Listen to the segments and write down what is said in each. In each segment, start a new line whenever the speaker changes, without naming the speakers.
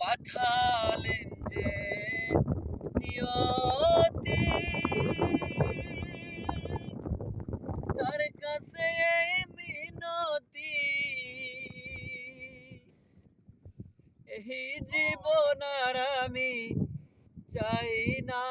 পাঠালেন যে নিয়তি। তার কাছে মিনতি। এই জীবন আর আমি চাই না।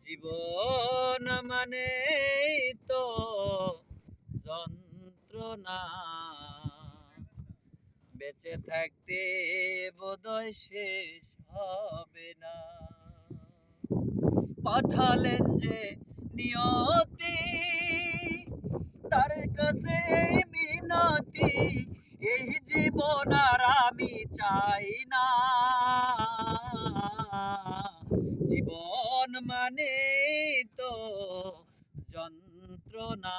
জীবন মানে তো যন্ত্রণা বেঁচে থাকতে বোধহয় শেষ হবে না। পাঠালেন যে নিয়তি, তার কাছে মিনতি, এই জীবন আর আমি চাই না। জীবন মানে তো যন্ত্রণা।